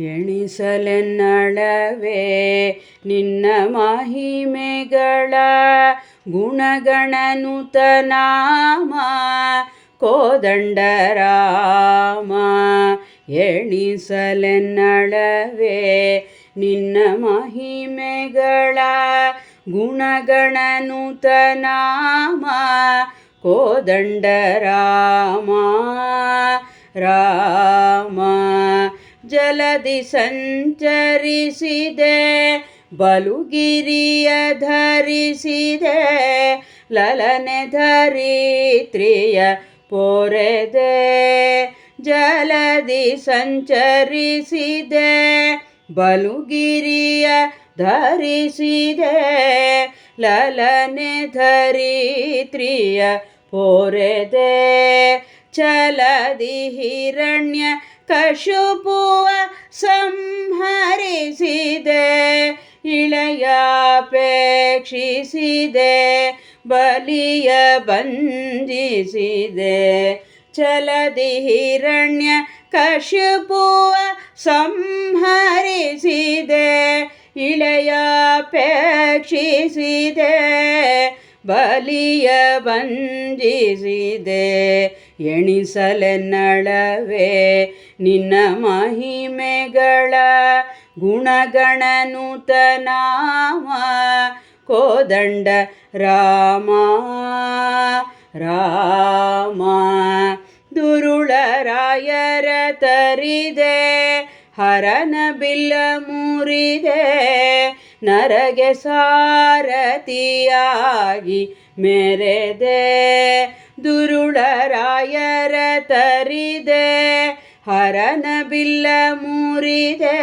ಎಣಿಸಲೆನ್ನಳವೇ ನಿನ್ನ ಮಹಿಮೆಗಳ ಗುಣಗಣನುತನಾಮ ಕೋದಂಡರಾಮ. ಎಣಿಸಲೆನ್ನಳವೇ ನಿನ್ನ ಮಹಿಮೆಗಳ ಗುಣಗಣನುತನಾಮ ಕೋದಂಡರಾಮ. ರಾಮ. ಜಲದಿ ಸಂಚರಿಸಿದೆ, ಬಲುಗಿರಿಯ ಧರಿಸಿದೆ, ಲಲನೆ ಧರಿತ್ರಿಯ ಪೊರೆದೆ. ಜಲದಿ ಸಂಚರಿಸಿದೆ, ಬಲುಗಿರಿಯ ಧರಿಸಿದೆ, ಲಲನೆ ಧರಿತ್ರಿಯ ಪೊರೆದೆ. ಚಲದಿ ಹಿರಣ್ಯ ಕಶುಪುವ ಸಂಹರಿಸಿದೆ ಇಳೆಯಾಪೇಕ್ಷಿಸಿದೆ ಬಲಿಯ ಬಂಧಿಸಿದೆ. ಚಲದಿ ಹಿರಣ್ಯ ಕಶುಪುವ ಸಂಹರಿಸಿದೆ ಇಳೆಯಾಪೇಕ್ಷಿಸಿದೆ ಬಲಿಯ ಬಂಧಿಸಿದೆ. ಎಣಿಸಲೆನ್ನಳವೇ ನಿನ್ನ ಮಹಿಮೆಗಳ ಗುಣಗಣನುತನಾಮ ಕೋದಂಡ ರಾಮ ರಾಮ. ದುರುಳರಾಯರ ತರಿದೆ ಹರನ ಬಿಲ್ಲ ಮುರಿದೆ ನರಗೆ ಸಾರಥಿಯಾಗಿ ಮೆರೆದೆ, ದುರುಳರಾಯರ ತರಿದೆ, ಹರನ ಬಿಲ್ಲ ಮೂರಿದೆ,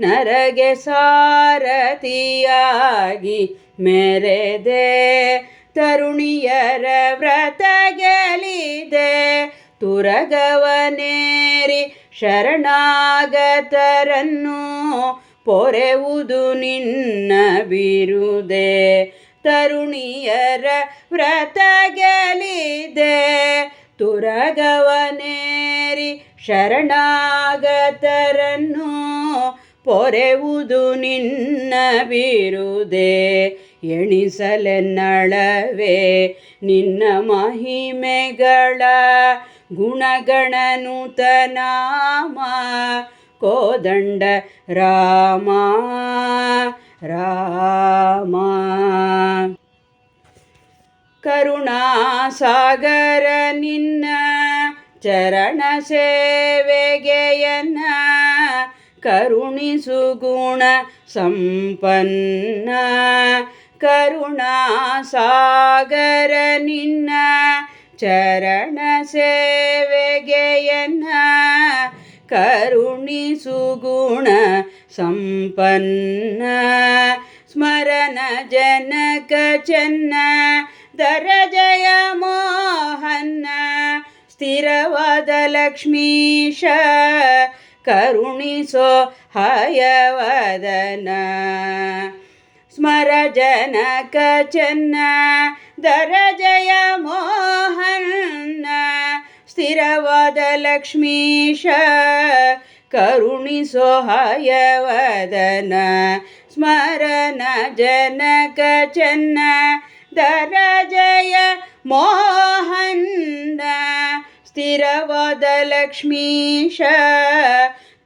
ನರಗೆ ಸಾರಥಿಯಾಗಿ ಮೆರೆದೆ, ತರುಣಿಯರ ವ್ರತ ಗೆಲಿದೆ, ತುರಗವನೇರಿ ಶರಣಾಗತರನ್ನು ಪೊರೆವುದು ನಿನ್ನ ಬಿರುದೆ. ತರುಣಿಯರ ವ್ರತ ಗೆಲಿದೆ. ತುರಗವನೇರಿ ಶರಣಾಗತರನ್ನು ಪೊರೆವುದು ನಿನ್ನ ಬಿರುದೆ. ಎಣಿಸಲೆನ್ನಳವೇ ನಿನ್ನ ಮಹಿಮೆಗಳ ಗುಣಗಣನುತನಾಮ ಕೋದಂಡ ರಾಮ ರಾಮ. ಕರುಣಾಸಾಗರ ನಿನ್ನ ಚರಣ ಸೇವೆಗೆಯನ್ನ ಕರುಣಿಸು ಗುಣ ಸಂಪನ್ನ. ಕರುಣಾಸಾಗರ ನಿನ್ನ ಚರಣ ಸೇವೆಗೆಯನ್ನ ಕರುಣಿಸು ಗುಣ ಸಂಪನ್ನ. ಸ್ಮರಣ ಜನಕ ಚೆನ್ನ, ದರಜಯ ಮೋಹನ್ನ. ಸ್ಥಿರವಾದ ಲಕ್ಷ್ಮೀಶ, ಕರುಣಿಸೋ ಹಯವದನ. ಸ್ಮರ ಜನಕ ಚೆನ್ನ, ದರಜಯ ಮೋಹನ್ನ. ಸ್ಥಿರವಾದ ಲಕ್ಷ್ಮೀಶ ಕರುಣಿಸೋ ಹಯವದನ ಸ್ಮರಣ ಜನಕ ಚೆನ್ನ ದರಜಯ ಮೋಹನ್ನ ಸ್ಥಿರವಾದ ಲಕ್ಷ್ಮೀಶ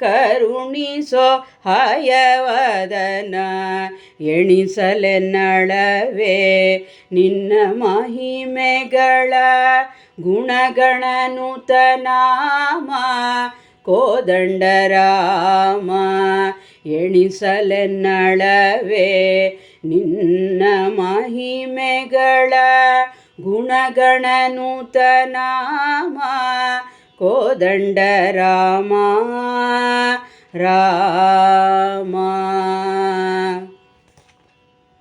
ಕರುಣಿಸೋ ಹಯವದನ ಎಣಿಸಲೆನ್ನಳವೇ ನಿನ್ನ ಮಹಿಮೆಗಳ ಗುಣಗಣನುತನಾಮ ಕೋದಂಡರಾಮ ಎಣಿಸಲೆನ್ನಳವೇ ನಿನ್ನ ಮಹಿಮೆಗಳ ಗುಣಗಣನೂತನಾಮ ಕೋದಂಡರಾಮ ರಾಮ.